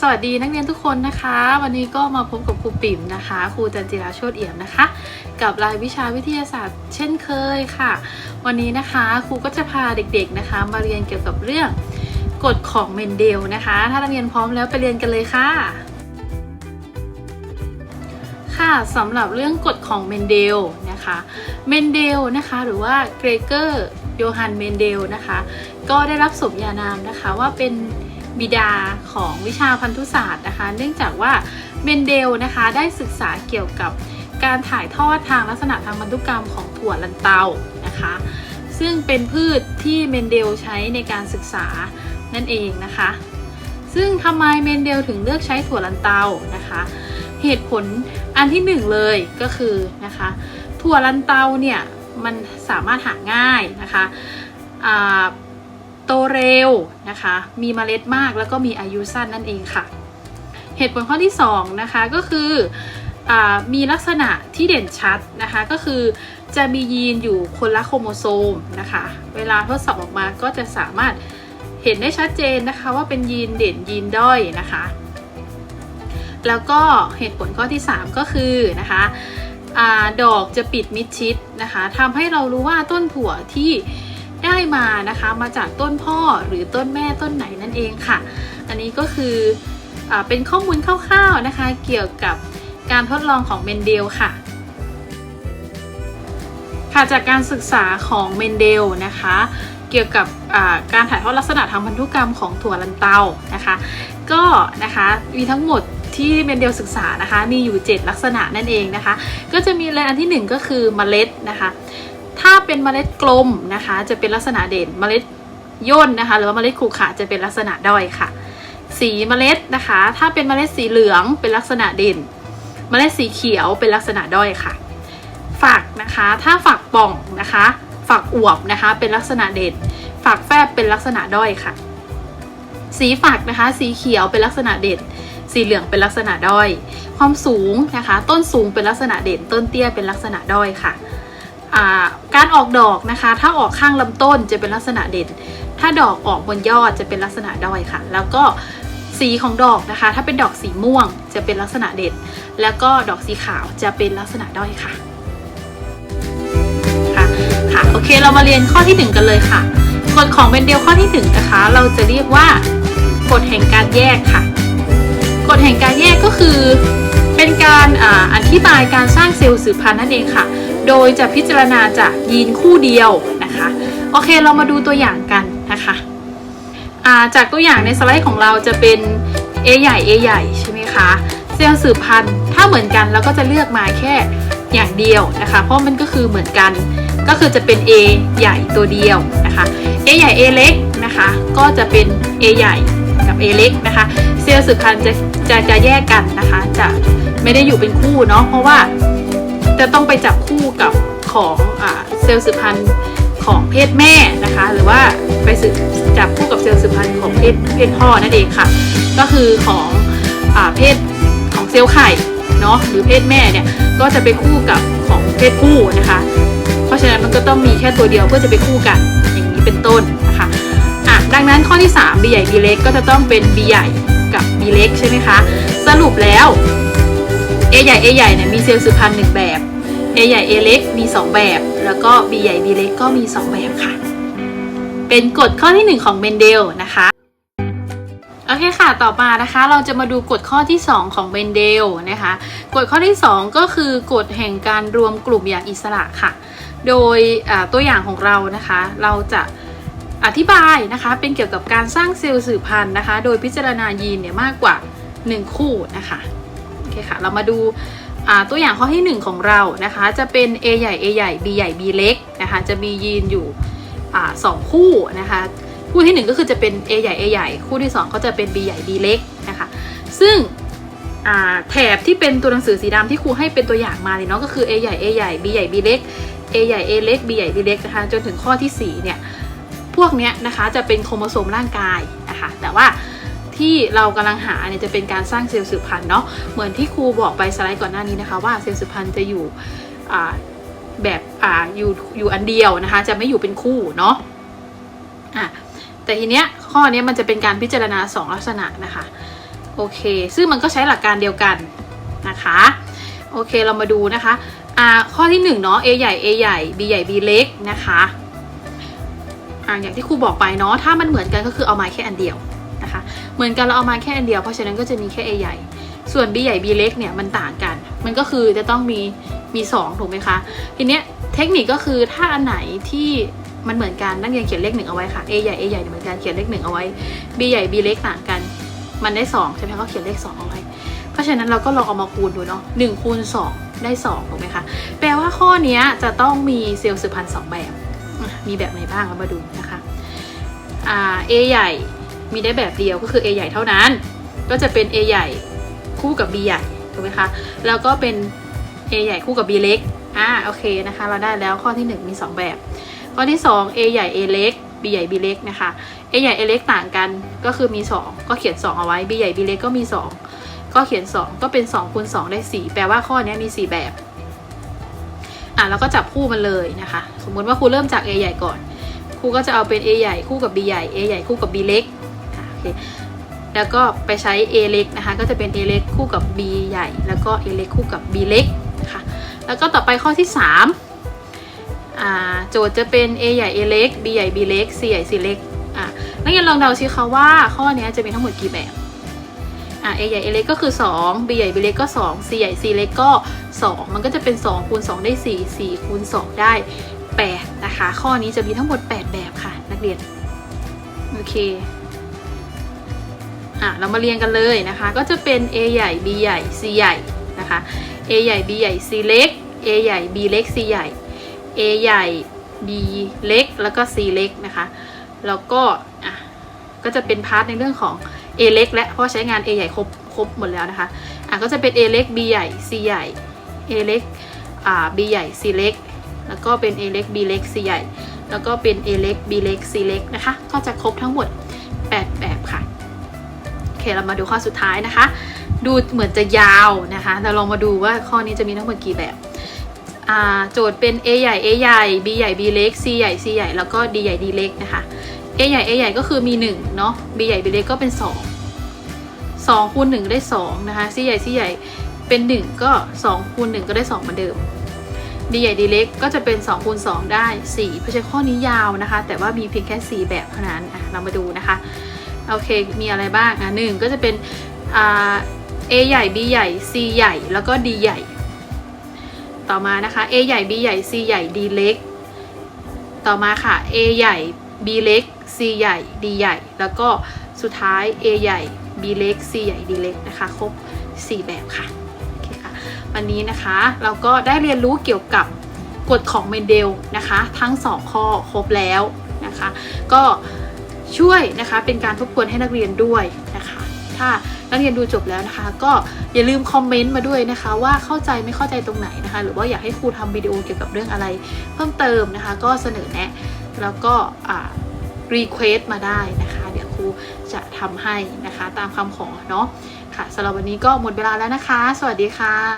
สวัสดีนักเรียนทุกคนนะคะ วันนี้ก็มาพบกับครูปิ่มนะคะ ครูจันจิราโชติเอี่ยมนะคะ กับรายวิชาวิทยาศาสตร์ เช่นเคยค่ะ วันนี้นะคะครูก็จะพาเด็กๆนะคะ มาเรียนเกี่ยวกับเรื่องกฎของเมนเดลนะคะ ถ้านักเรียนพร้อมแล้วไปเรียนกันเลยค่ะ ค่ะสำหรับเรื่องกฎของเมนเดลนะคะเมนเดลนะคะ หรือว่าเกรเกอร์โยฮันเมนเดลนะคะ ก็ได้รับสมญานามนะคะว่าเป็น บิดาของวิชาพันธุศาสตร์นะคะ เนื่องจากว่าเมนเดลนะคะได้ศึกษาเกี่ยวกับการถ่ายทอดทางลักษณะทางพันธุกรรมของถั่วลันเตานะคะ ซึ่งเป็นพืชที่เมนเดลใช้ในการศึกษานั่นเองนะคะ ซึ่งทำไมเมนเดลถึงเลือกใช้ถั่วลันเตานะคะ เหตุผลอันที่หนึ่งเลยก็คือนะคะถั่วลันเตาเนี่ยมันสามารถหาง่ายนะคะ โตเร็วนะคะ มีเมล็ดมากแล้วก็มีอายุสั้นนั่นเองค่ะ เหตุผลข้อที่2นะคะก็คืออมีลักษณะที่เด่นชัดนะคะก็คือจะมียีนอยู่คนละโครโมโซมนะคะ เวลาทดสอบออกมาก็จะสามารถเห็นได้ชัดเจนนะคะว่าเป็นยีนเด่นยีนด้อยนะคะ แล้วก็เหตุผลข้อที่ 3 ก็คือนะคะอดอกจะปิดมิดชิดนะคะทำให้เรารู้ว่าต้นถั่วที่ ได้มานะคะ มาจากต้นพ่อหรือต้นแม่ต้นไหนนั่นเองค่ะ อันนี้ก็คืออเป็นข้อมูลคร่าวๆนะคะ เกี่ยวกับการทดลองของเมนเดลค่ะค่ะจากการศึกษาของเมนเดลนะคะ เกี่ยวกับการถ่ายทอดลักษณะทางพันธุกรรมของถั่วลันเตานะคะ ก็นะคะมีทั้งหมดที่เมนเดลศึกษานะคะ มีอยู่ 7 ลักษณะนั่นเองนะคะ ก็จะมีเลยอันที่ 1 ก็คือเมล็ดนะคะ ถ้าเป็นเมล็ดกลมนะคะ จะเป็นลักษณะเด่นเมล็ดย่นนะคะ หรือว่าเมล็ดขรุขระจะเป็นลักษณะด้อยค่ะ สีเมล็ดนะคะ ถ้าเป็นเมล็ดสีเหลืองเป็นลักษณะเด่น เมล็ดสีเขียวเป็นลักษณะด้อยค่ะ ฝักนะคะ ถ้าฝักป่องนะคะ ฝักอวบนะคะ เป็นลักษณะเด่น ฝักแฟบเป็นลักษณะด้อยค่ะ สีฝักนะคะ สีเขียวเป็นลักษณะเด่น สีเหลืองเป็นลักษณะด้อย ความสูงนะคะ ต้นสูงเป็นลักษณะเด่น ต้นเตี้ยเป็นลักษณะด้อยค่ะ การออกดอกนะคะ ถ้าออกข้างลำต้นจะเป็นลักษณะเด่น ถ้าดอกออกบนยอดจะเป็นลักษณะด้อยค่ะ แล้วก็สีของดอกนะคะ ถ้าเป็นดอกสีม่วงจะเป็นลักษณะเด่น แล้วก็ดอกสีขาวจะเป็นลักษณะด้อยค่ะค่ะค่ะโอเคเรามาเรียนข้อที่ 1 กันเลยค่ะกฎของเบนเดลข้อที่1นะคะ เราจะเรียกว่ากฎแห่งการแยกค่ะกฎแห่งการแยกก็คือเป็นการออ ธิบายการสร้างเซลล์สืบพันธุ์นั่นเองค่ะ โดยจะพิจารณาจากยีนคู่เดียวนะคะ โอเคเรามาดูตัวอย่างกันนะคะจากตัวอย่างในสไลด์ของเราจะเป็น A ใหญ่ A ใหญ่ใช่ไหมคะเซลล์สืบพันธุ์ถ้าเหมือนกันเราก็จะเลือกมาแค่อย่างเดียวนะคะ เพราะมันก็คือเหมือนกัน ก็คือจะเป็น A ใหญ่ตัวเดียวนะคะ A ใหญ่ A เล็กนะคะ ก็จะเป็น A ใหญ่กับ A เล็กนะคะ เซลล์สืบพันธุ์จะจะจะแยกกันนะคะ จะ ไม่ได้อยู่เป็นคู่เนาะเพราะว่าจะต้องไปจับคู่กับของอเซลล์สืบพันธุ์ของเพศแม่นะคะ หรือว่าไปสืบจับคู่กับเซลล์สืบพันธุ์ของเพศเพศพ่อนั่นเองค่ะ ก็คือของอเพศของเซลล์ไข่เนาะหรือเพศแม่เนี่ยก็จะไปคู่กับของเพศผู้นะคะ เพราะฉะนั้นมันก็ต้องมีแค่ตัวเดียวเพื่อจะไปคู่กันอย่างนี้เป็นต้นนะคะอะดังนั้นข้อที่3 B ใหญ่ B เล็กก็จะต้องเป็น B ใหญ่กับ B เล็กใช่ไหมคะ สรุปแล้ว A ใหญ่ A ใหญ่เนี่ยมีเซลล์สืบพันธุ์หนึ่งแบบ A ใหญ่ A เล็กมี 2 แบบ แล้วก็ B ใหญ่ B เล็กก็มี 2 แบบค่ะ เป็นกฎข้อที่ 1 ของเมนเดลนะคะโอเคค่ะ ต่อมานะคะ เราจะมาดูกฎข้อที่ 2 ของเบนเดลนะคะ กฎข้อที่ 2 ก็คือกฎแห่งการรวมกลุ่มอย่างอิสระค่ะ โดยตัวอย่างของเรานะคะ เราจะอธิบายนะคะ เป็นเกี่ยวกับการสร้างเซลล์สืบพันธุ์นะคะ โดยพิจารณายีนเนี่ยมากกว่า 1 คู่นะคะ คค่ะ เรามาดูตัวอย่างข้อที่ 1 ของเรานะคะ จะเป็น A ใหญ่ A ใหญ่ B ใหญ่ B เล็กนะคะ จะมียีนอยู่สองคู่นะคะ คู่ที่ 1 ก็คือจะเป็น A ใหญ่ A ใหญ่ คู่ที่ 2 ก็จะเป็น B ใหญ่ B เล็กนะคะ ซึ่งแถบที่เป็นตัวหนังสือสีดำที่ครูให้เป็นตัวอย่างมาเลยเนาะก็คือ A ใหญ่ A ใหญ่ B ใหญ่ B เล็ก A ใหญ่ A เล็ก B ใหญ่ B เล็กนะคะจนถึงข้อที่4เนี่ยพวกเนี้ยนะคะจะเป็นโครโมโซมร่างกายนะคะแต่ว่า ที่เรากำลังหาเนี่ยจะเป็นการสร้างเซลล์สืบพันธุ์เนาะเหมือนที่ครูบอกไปสไลด์ก่อนหน้านี้นะคะว่าเซลล์สืบพันธุ์จะอยู่แบบอ่าอยู่อยู่อันเดียวนะคะ จะไม่อยู่เป็นคู่เนาะอะแต่ทีเนี้ยข้อนี้มันจะเป็นการพิจารณา 2 ลักษณะนะคะโอเค ซึ่งมันก็ใช้หลักการเดียวกันนะคะโอเคเรามาดูนะคะอ่าข้อที่1เนาะ A ใหญ่ A ใหญ่ B ใหญ่ B เล็กนะคะอ่าอย่างที่ครูบอกไปเนาะถ้ามันเหมือนกันก็คือเอามาแค่อันเดียวนะคะ เหมือนกันเราเอามาแค่อันเดียว เพราะฉะนั้นก็จะมีแค่ A ใหญ่ ส่วน B ใหญ่ B เล็กเนี่ยมันต่างกัน มันก็คือจะต้องมีมี2ถูกไหมคะ ทีเนี้ยเทคนิคก็คือถ้าอันไหนที่มันเหมือนกันนักเรียนเขียนเลขหนึ่งเอาไว้ค่ะ A ใหญ่ A ใหญ่เหมือนกันเขียนเลขหนึ่งเอาไว้ B ใหญ่ B เล็กต่างกัน มันได้2ใช่ไหมคะก็เขียนเลข 2 เอาไว้ เพราะฉะนั้นเราก็ลองเอามาคูณดูเนาะหนึ่งคูณสองได้สองถูกไหมคะแปลว่าข้อนี้จะต้องมีเซลล์สืบพันธุ์สองแบบ มีแบบไหนบ้างเรามาดูนะคะอ่า A ใหญ่ มีได้แบบเดียวก็คือ A ใหญ่เท่านั้น ก็จะเป็น A ใหญ่คู่กับ B ใหญ่ถูกไหมคะแล้วก็เป็น A ใหญ่คู่กับ B เล็กอ่าโอเคนะคะ เราได้แล้วข้อที่ 1 มี 2 แบบ ข้อที่ 2 A ใหญ่ A เล็ก B ใหญ่ B เล็กนะคะ A ใหญ่ A เล็กต่างกันก็คือมี 2 ก็เขียน 2 เอาไว้ B ใหญ่ B เล็กก็มี 2 ก็เขียน 2 ก็เป็น2คูณ2ได้ 4 แปลว่าข้อนี้มี 4 แบบอะแล้วก็จับคู่มันเลยนะคะ สมมุติว่าครูเริ่มจาก A ใหญ่ก่อนครูก็จะเอาเป็น A ใหญ่คู่กับ B ใหญ่ A ใหญ่คู่กับ B เล็ก แล้วก็ไปใช้ A เล็กนะคะ ก็จะเป็น A เล็กคู่กับ B ใหญ่ แล้วก็ A เล็กคู่กับ B เล็กนะคะแล้วก็ต่อไปข้อที่3โจทย์จะเป็น A ใหญ่ A เล็ก B ใหญ่ B เล็ก C ใหญ่ C เล็กนักเรียนลองเดาสิคะว่าข้อนี้จะมีทั้งหมดกี่แบบอะ A ใหญ่ A เล็กก็คือ 2 B ใหญ่ B เล็กก็ 2 C ใหญ่ C เล็กก็ 2 มันก็จะเป็น 2 คูณ 2 ได้ 4 4 คูณ 2 ได้ 8 นะคะ ข้อนี้จะมีทั้งหมด 8 แบบค่ะ นักเรียน โอเค อะเรามาเรียงกันเลยนะคะ ก็จะเป็น A ใหญ่ B ใหญ่ C ใหญ่นะคะ A ใหญ่ B ใหญ่ C เล็ก A ใหญ่ B เล็ก C ใหญ่ A ใหญ่ B เล็ก แล้วก็ C เล็กนะคะ แล้วก็อะก็จะเป็นพาร์ทในเรื่องของ A เล็กและเพราะใช้งาน A ใหญ่ครบครบหมดแล้วนะคะอะก็จะเป็น A เล็ก B ใหญ่ C ใหญ่ A เล็กอ่า B ใหญ่ C เล็ก แล้วก็เป็น A เล็ก B เล็ก C ใหญ่ แล้วก็เป็น A เล็ก B เล็ก C เล็กนะคะ ก็จะครบทั้งหมด8แบบค่ะโอ เคเรามาดูข้อสุดท้ายนะคะ ดูเหมือนจะยาวนะคะแต่ลองมาดูว่าข้อนี้จะมีทั้งหมดกี่แบบโจทย์เป็น A ใหญ่ A ใหญ่ B ใหญ่ B เล็ก C ใหญ่ C ใหญ่แล้วก็ D ใหญ่ D เล็กนะคะ A ใหญ่ A ใหญ่ก็คือมี1เนาะ B ใหญ่ B เล็กก็เป็น 2 2คูณ1ได้ 2 นะคะ C ใหญ่ C ใหญ่เป็น 1 ก็ 2คูณ1ก็ได้ 2 เหมือนเดิม D ใหญ่ D เล็กก็จะเป็น2คูณ2ได้ 4 เพราะฉะนั้นข้อนี้ยาวนะคะ แต่ว่ามีเพียงแค่ 4 แบบเท่านั้นเรามาดูนะคะ โอเค มีอะไรบ้าง อะหนึ่งก็จะเป็นอ่า A ใหญ่ B ใหญ่ C ใหญ่ แล้วก็ D ใหญ่ ต่อมานะคะ A ใหญ่ B ใหญ่ C ใหญ่ D เล็ก ต่อมาค่ะ A ใหญ่ B เล็ก C ใหญ่ D ใหญ่ แล้วก็สุดท้าย A ใหญ่ B เล็ก C ใหญ่ D เล็กนะคะ ครบ 4 แบบค่ะ โอเคค่ะ วันนี้นะคะเราก็ได้เรียนรู้เกี่ยวกับกฎของเมนเดลนะคะ ทั้ง 2 ข้อครบแล้วนะคะ ก็ ช่วยนะคะเป็นการทบทวนให้นักเรียนด้วยนะคะ ถ้านักเรียนดูจบแล้วนะคะ ก็อย่าลืมคอมเมนต์มาด้วยนะคะ ว่าเข้าใจไม่เข้าใจตรงไหนนะคะ หรือว่าอยากให้ครูทำวิดีโอเกี่ยวกับเรื่องอะไร เพิ่มเติมนะคะ ก็เสนอแนะ แล้วก็รีเควสต์มาได้นะคะ เดี๋ยวครูจะทำให้นะคะ ตามคำขอเนาะค่ะสำหรับวันนี้ก็หมดเวลาแล้วนะคะ สวัสดีค่ะ